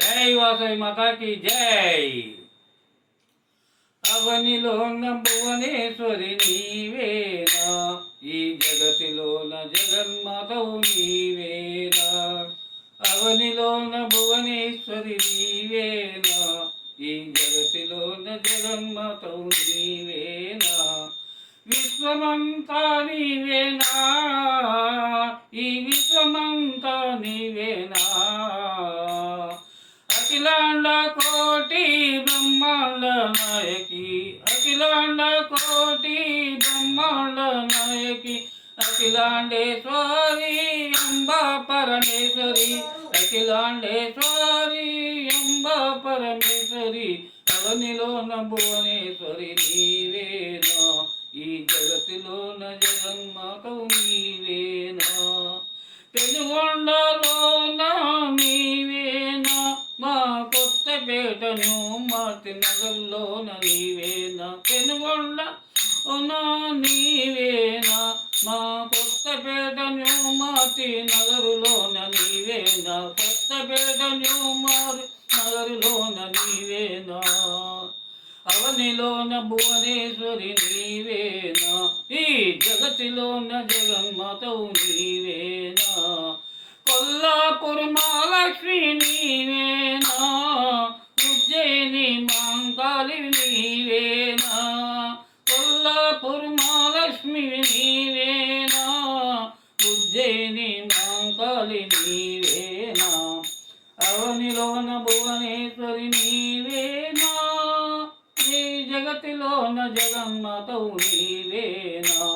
జై వాసవి మాతాకి జై. అవనిలోన భువనేశ్వరి నీవేనా? ఈ జగతిలోన జగన్మాతవు నీవేనా? అవనిలోన భువనేశ్వరి నీవేనా? ఈ జగతిలోన జగన్మాతవు నీవేనా? విశ్వమంతా నీవేనా? ఈ విశ్వమంతా నీవేనా? అఖిలాండ కోటి బ్రహ్మాండ నాయకి. అఖిలాండ కోటి బ్రహ్మాండ నాయకి. అఖిలాండేశ్వరి అంబా పరమేశ్వరి. అఖిలాండేశ్వరి అంబా పరమేశ్వరి. అవనిలోన భువనేశ్వరి నీవేనా? ఈ జగతిలోన జగన్మాతవు నీవేనా? పెనుగొండలోన నీవేనా? మా కొత్తపేటను మాతి నగర్లోన నీవేనా పెనుగొండ ఓనా నీవేనా. మా కొత్తపేటను మాతి నగరులోన నీవేనా కొత్తపేటను మారు నగరులోన నీవేనా. అవనిలోన భువనేశ్వరి నీవేనా ఈ జగతిలోన జగన్మాతవు నీవేనా. కొల్లాపురు మహాలక్ష్మి నీవే మాంకాళి నీవేనా? కొల్లాపుర మహాలక్ష్మి నీవేనా? ఉజ్జయిని మాంకాలి నీవేనా? అవనిలోన భువనేశ్వరి నీవేనా? ఈ జగతిలోన జగన్మాతవు నీవేనా?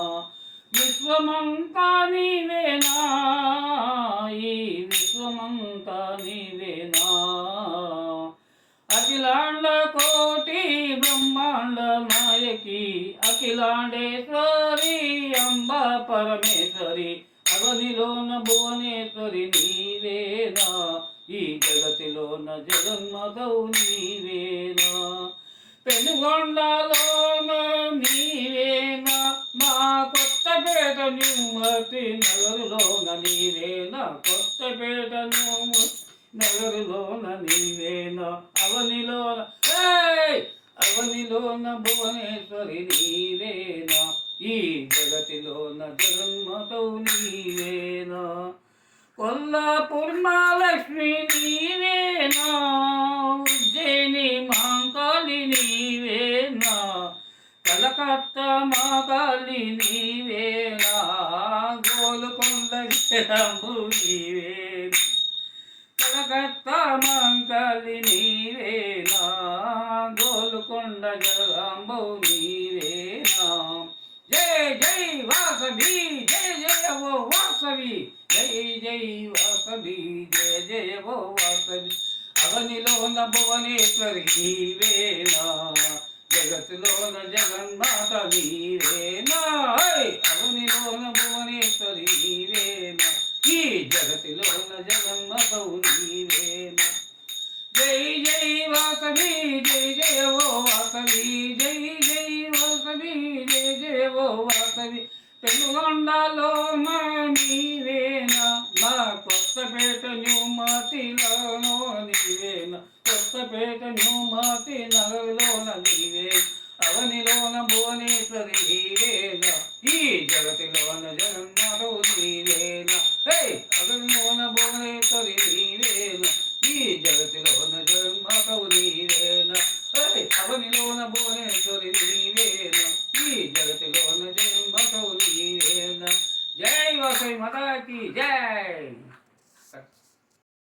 విశ్వమంతా నీవేనా? ఈ విశ్వమంతా నీవేనా? అఖిలా నాయకి అఖిలాండేశ్వరి అంబా పరమేశ్వరి అవనిలోన భువనేశ్వరి నీవేనా ఈ జగతిలోన జగన్మదవు నీవేనా. పెనుగొండలోన నీవేనా మా కొత్తపేట నిమ్మతి నగరులోన నీవేనా కొత్తపేట నగరులోన నీవేనా అవనిలోన ఏయ్! భువనేశ్వరి నీవేనా? ఈ జగతిలోన జగన్మతవు నీవేనా? కొల్లాపూర్ మహాలక్ష్మి నీవేనా? ఉజ్జయిని మహాకాళి నీవేనా? కలకత్తా మహాకాళి నీవేనా? గోలుకొండ గిరంబు నీవేనా? కలకత్తా మహాకాళి నీవే గోలుకొండ నీవేనా? జై జై వాసవి జయ జయ ఓ వాసవి. జై జై వాసవి జయ జయ ఓ వాసవి. అవనిలోన భువనేశ్వరి నీవేనా? జగత్తులోన జగన్మాత నీవేనా? అవనిలోన భువనేశ్వరి నీవేనా? వాసవి జై జై వాసవి జయ జయ ఓ వాసవి. తెలుగొండలో మా నీవేనా మా కొత్తపేట న్యూ న్యూమాతిలోనో నీవేనా. కొత్తపేట న్యూమాతి నగరులోన నీవే అవనిలోన భువనేశ్వరి నీవేనా. ఈ జగతిలోన జగన్నాథవు నీవేనా. హే అవనిలోన జగతిలోన జగన్మాతవు నీవేనా జై వాసవి మాతాకి జై